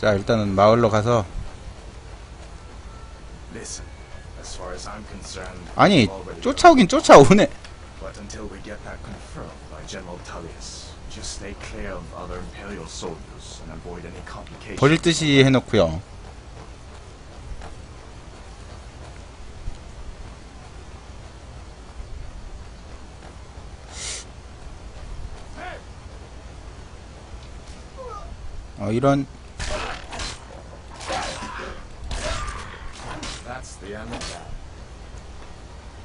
자 일단은 마을로 가서 아니 쫓아오긴 쫓아오네. 버릴 듯이 해놓고요 어 이런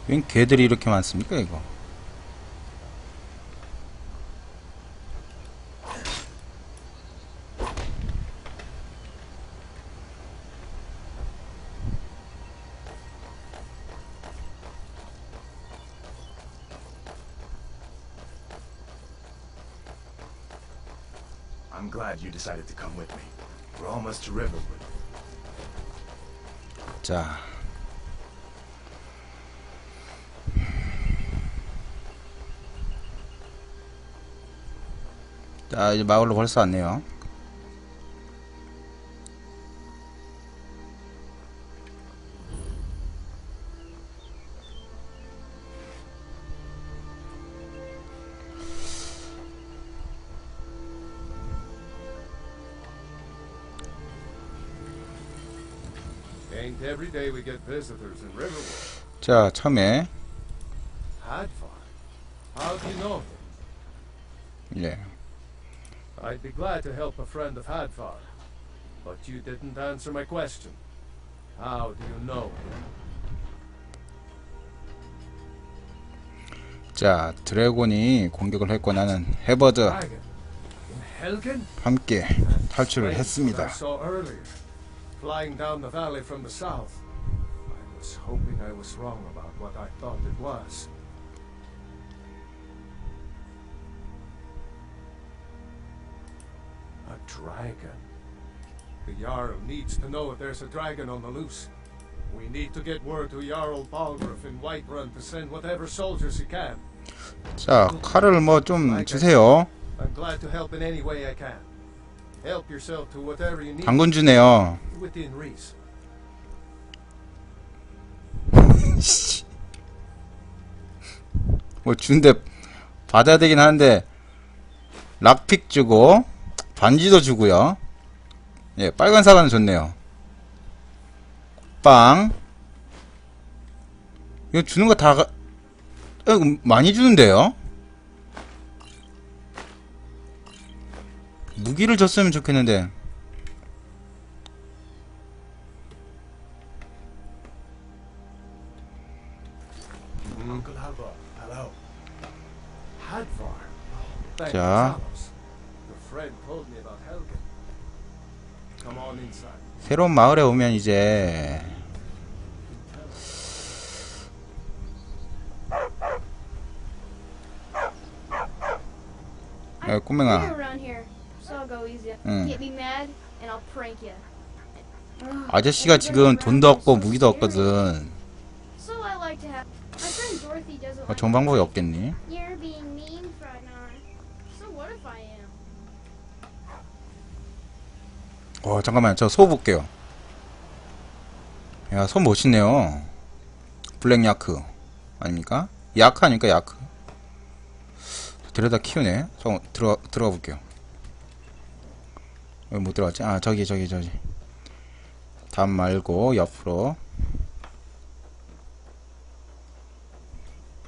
웬 개들이 이렇게 많습니까 이거 I'm glad you decided to come with me. We're almost to Riverwood. 자 자, 이제 마을로 벌써 왔네요. 자, 처음에, Hadfar. How do you know him? 예. I'd be glad to help a friend of Hadfar. But you didn't answer my question. How do you know him? 자, 드래곤이 공격을 했고 나는 해버드? 함께 탈출을 했습니다. Flying down the valley from the south. I was hoping I was wrong about what I thought it was. A dragon. The Jarl needs to know if there's a dragon on the loose. We need to get word to Jarl Balgruuf in Whiterun to send whatever soldiers he can. 자, 칼을 뭐 좀 주세요. I'm glad to help in any way I can. Help yourself to whatever you need 당근 주네요. within reason. 뭐 준대 받아야 되긴 하는데 락픽 주고 반지도 주고요. 예, 빨간 사과는 좋네요. 빵. 이거 주는 거 다 많이 주는데요. 무기를 줬으면 좋겠는데. Inside. 새로운 마을에 오면 이제 야, 꼬맹아. 응. 아저씨가 지금 돈도 없고 무기도 없거든. So I like to have. My friend Like. 좋은 방법이 없겠니? 어 잠깐만 저소 볼게요. 야소 멋있네요. 블랙 야크 아닙니까? 야크 아닙니까 야크? 데려다 키우네. 저 들어 들어가 볼게요. 왜 못 들어갔지? 아 저기 저기 저기. 담 말고 옆으로.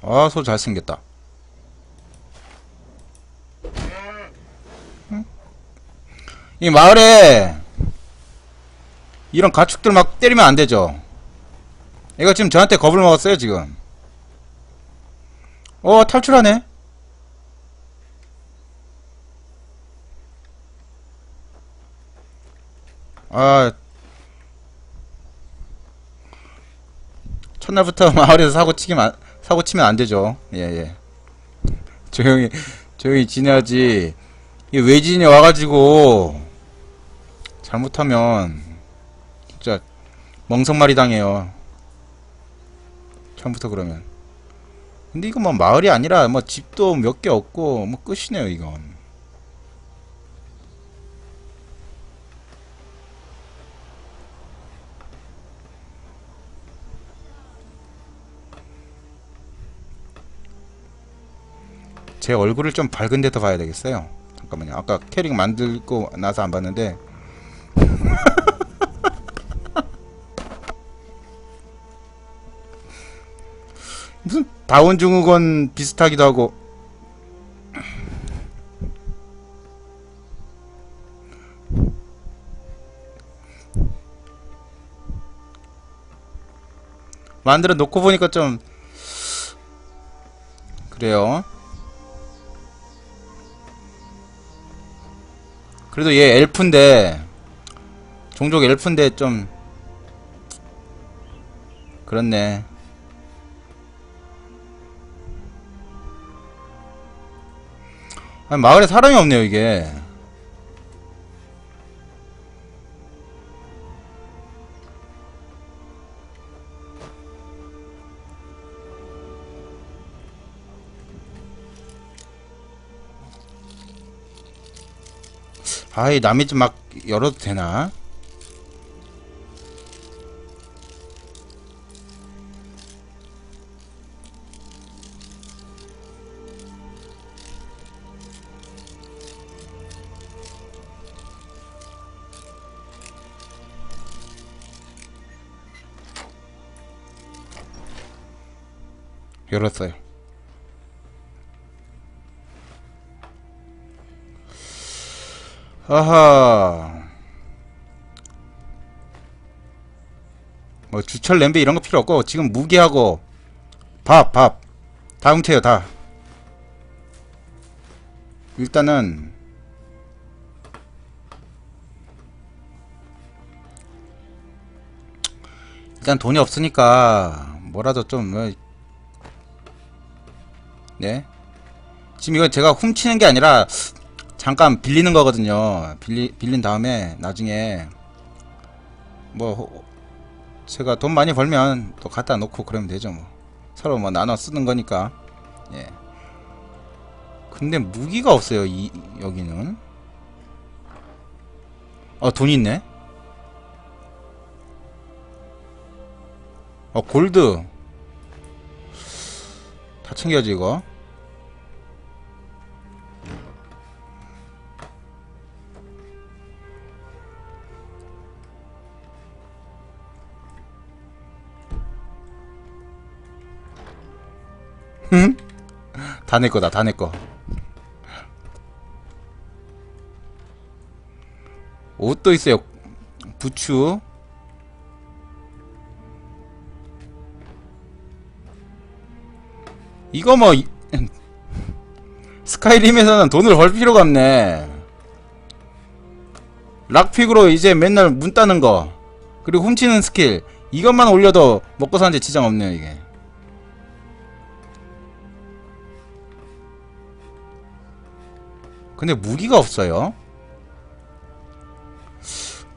아 소 잘생겼다. 응? 이 마을에 이런 가축들 막 때리면 안 되죠. 얘가 지금 저한테 겁을 먹었어요, 지금. 어, 탈출하네? 아. 첫날부터 마을에서 사고 치기만, 사고 치면 안 되죠. 예, 예. 조용히, 조용히 지내야지. 이 외지인이 와가지고, 잘못하면, 진짜, 멍석말이 당해요. 처음부터 그러면. 근데 이거 뭐 마을이 아니라 뭐 집도 몇 개 없고 뭐 끝이네요 이건. 제 얼굴을 좀 밝은 데서 봐야 되겠어요. 잠깐만요. 아까 캐릭 만들고 나서 안 봤는데. 무슨 다원증후군 비슷하기도 하고. 만들어 놓고 보니까 좀 그래요. 그래도 얘 엘프인데 종족 엘프인데 좀 그렇네. 아니, 마을에 사람이 없네요 이게. 아이 남의 집 막 열어도 되나? 열었어요. 아하. 뭐 주철 냄비 이런 거 필요 없고 지금 무기하고 밥, 밥. 다 훔쳐요, 다. 일단은 일단 돈이 없으니까 뭐라도 좀 어, 네. 지금 이거 제가 훔치는 게 아니라 잠깐 빌리는 거거든요. 빌리, 빌린 다음에 나중에 뭐 호- 제가 돈 많이 벌면 또 갖다 놓고 그러면 되죠 뭐. 서로 뭐 나눠 쓰는 거니까. 예. 근데 무기가 없어요. 이 여기는. 어, 돈 있네. 어, 골드. 다 챙겨야지 이거. 다 내 거다, 다 내 거. 옷도 있어요. 부추. 이거 뭐, 이- 스카이림에서는 돈을 벌 필요가 없네. 락픽으로 이제 맨날 문 따는 거. 그리고 훔치는 스킬. 이것만 올려도 먹고 사는데 지장 없네요, 이게. 근데 무기가 없어요.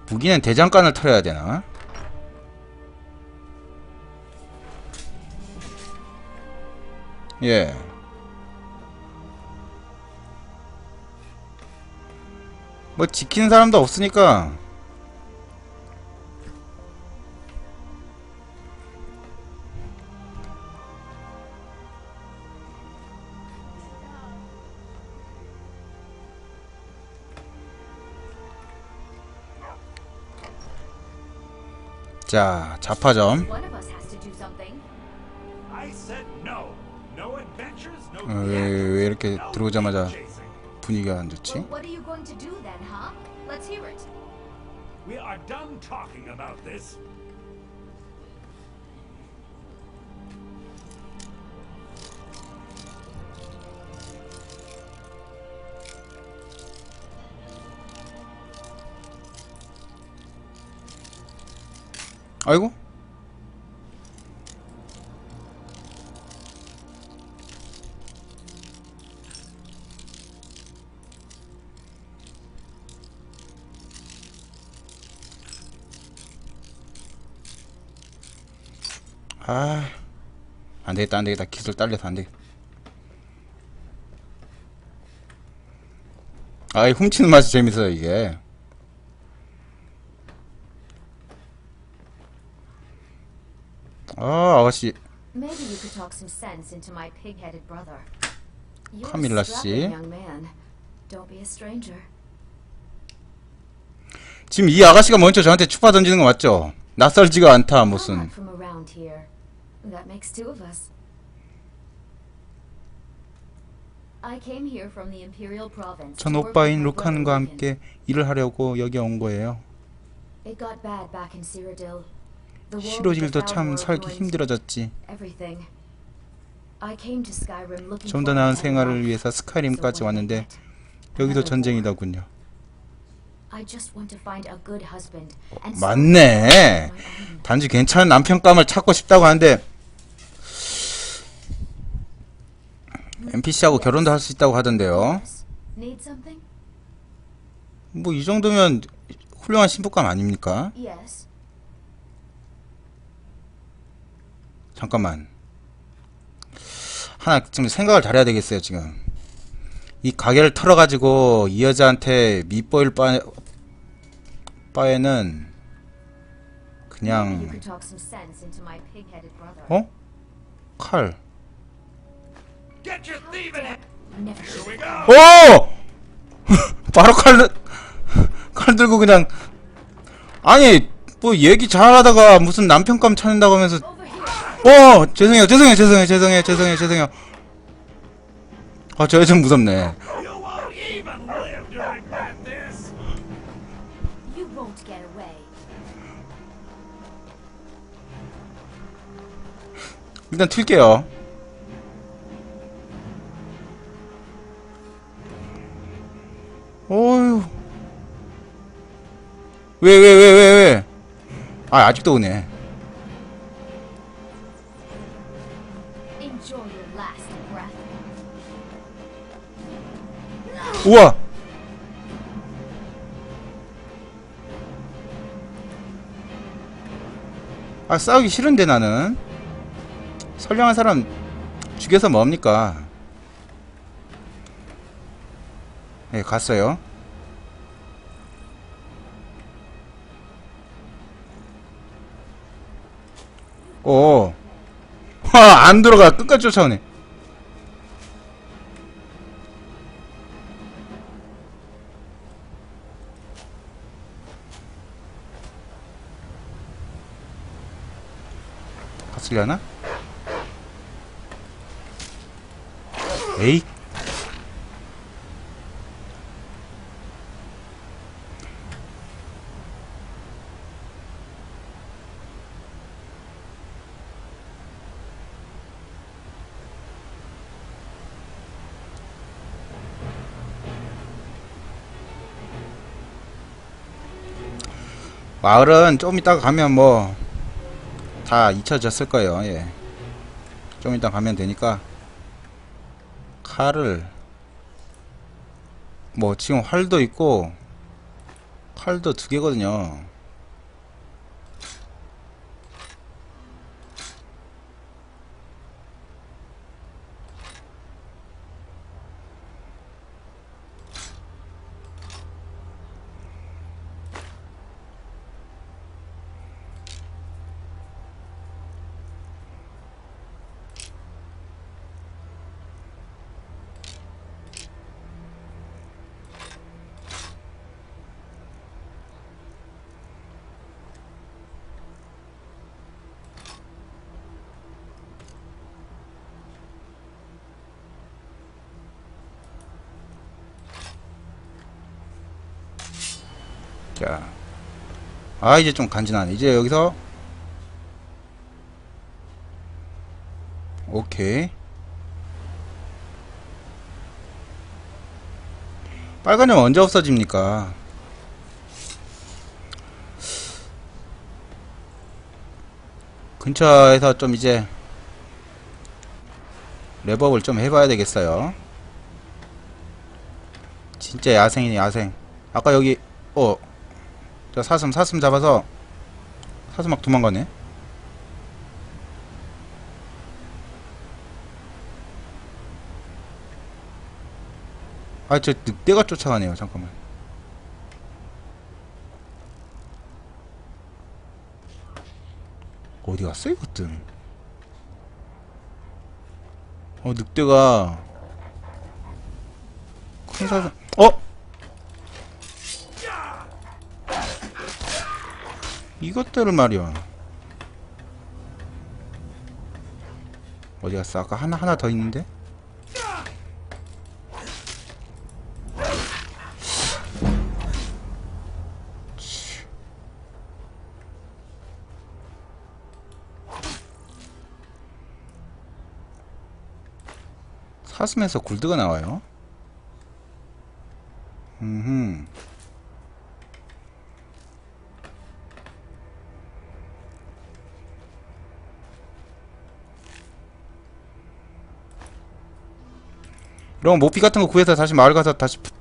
무기는 대장간을 털어야 되나? 예. 뭐 지키는 사람도 없으니까 자 자파점 어, 왜, 왜 이렇게 들어오자마자. 분위기가 안 좋지? 아이고. 아 안되겠다 안되겠다. 기술 딸려서 안되겠다. 아이 훔치는 맛이 재밌어요 이게 아 아가씨 Maybe you could talk some sense into my pig-headed brother. You're a 카밀라 strapping 씨. young man. Don't be a stranger. 지금 이 아가씨가 먼저 저한테 추파 던지는 거 맞죠? 낯설지가 않다 I'm 무슨. not from around here. That makes two of us. I came here from the Imperial Province. 전 to work 오빠인 with my brother 루칸과. 함께 일을 하려고 여기 온 거예요. It got bad back in Cyrodiil. 시로질도 참 살기 힘들어졌지. 좀 더 나은 생활을. 위해서 스카이림까지 왔는데? 여기도. 전쟁이더군요. 어, 맞네. 단지 괜찮은 남편감을 찾고 싶다고 하는데 NPC하고 결혼도 할 수 있다고 하던데요. 뭐 이 정도면 훌륭한 신부감 아닙니까? Yes. 잠깐만. 하나 좀 생각을 잘해야 되겠어요, 지금. 이 가게를 털어가지고 이 여자한테 밑보일 바, 바에는 그냥. 어? 칼. 오! 바로 칼, 들- 칼 들고 그냥. 아니, 뭐 얘기 잘하다가 무슨 남편감 찾는다고 하면서 어 죄송해요 죄송해요 죄송해요 죄송해요 죄송해요 죄송해요. 아저 여자 무섭네. 일단 튈게요. 어휴. 왜왜왜 왜왜? 아 아직도 오네 우와 아 싸우기 싫은데 나는 선량한 사람 죽여서 뭡니까 네 갔어요 오. 와, 안 들어가. 끝까지 쫓아오네. 갔으려나? 에이. 마을은 좀 이따가 가면 뭐 다 잊혀졌을 거예요. 예. 좀 이따 가면 되니까 칼을 뭐 지금 활도 있고 칼도 두 개거든요. 자. 아, 이제 좀 간지나네. 이제 여기서 오케이. 빨간이 언제 없어집니까? 근처에서 좀 이제 랩업을 좀 해봐야 되겠어요. 진짜 야생이네 야생. 아까 여기 어, 저 사슴 사슴 잡아서 사슴 막 도망가네. 아, 저 늑대가 쫓아가네요. 잠깐만. 어디 갔어 이것들? 어, 늑대가 총살 어? 이것들을 말이야 어디 갔어? 아까 하나 하나 더 있는데? 사슴에서 굴드가 나와요. 음. 그럼 모피 같은 거 구해서 다시 마을 가서 다시 푸-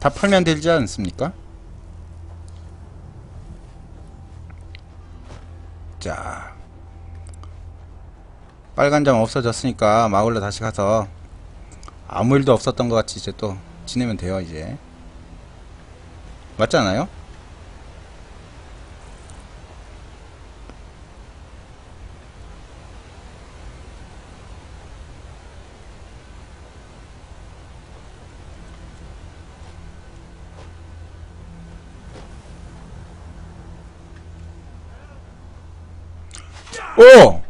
다 팔면 되지 않습니까? 자. 빨간 점 없어졌으니까 마을로 다시 가서 아무 일도 없었던 것 같이 이제 또 지내면 돼요 이제 맞지 않아요? 오!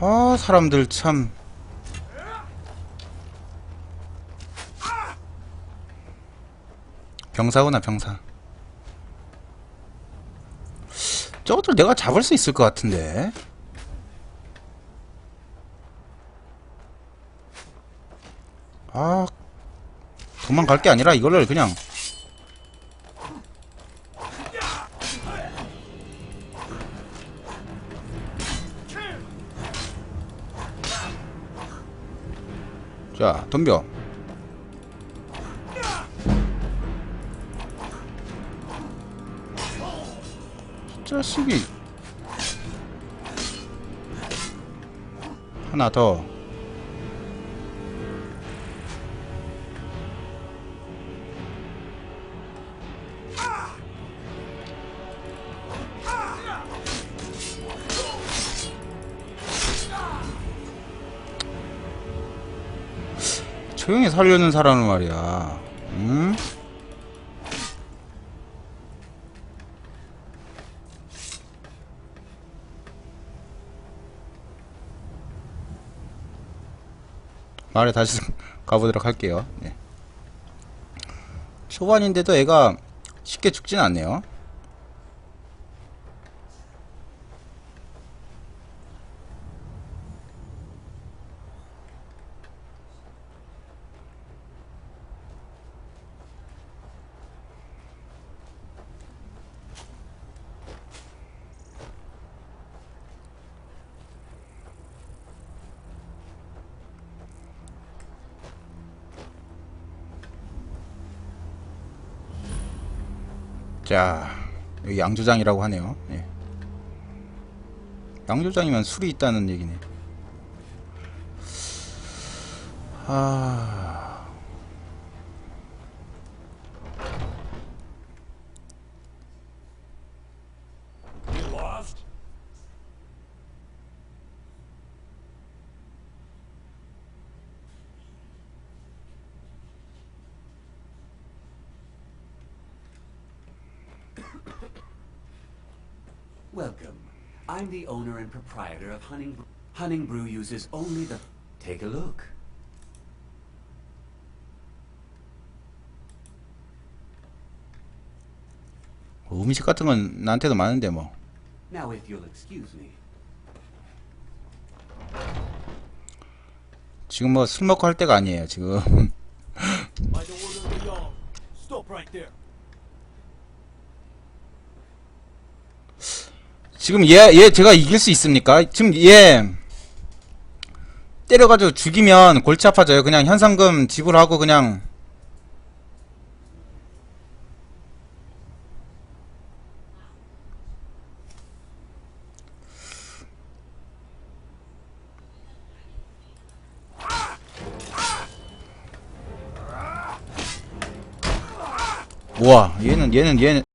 아 사람들 참. 병사구나 병사. 저것들 내가 잡을 수 있을 것 같은데. 아 도망갈 게 아니라 이거를 그냥 자 덤벼. 자식이. 하나 더 조용히 살려는 사람은 말이야 응? 말에 다시 가보도록 할게요. 네. 초반인데도 애가 쉽게 죽진 않네요. 자, 여기 양조장이라고 하네요. 예. 양조장이면 술이 있다는 얘기네. 아, Welcome. I'm the owner and proprietor of Hunning. Hunning Brew uses only the. Take a look. 음식 같은 건 나한테도 많은데 뭐. Now, if you'll excuse me. 지금 뭐 술 먹고 할 때가 아니에요, 지금. 지금 얘, 얘 제가 이길 수 있습니까? 지금 얘 때려가지고 죽이면 골치 아파져요. 그냥 현상금 지불하고 그냥 우와 얘는 얘는 얘는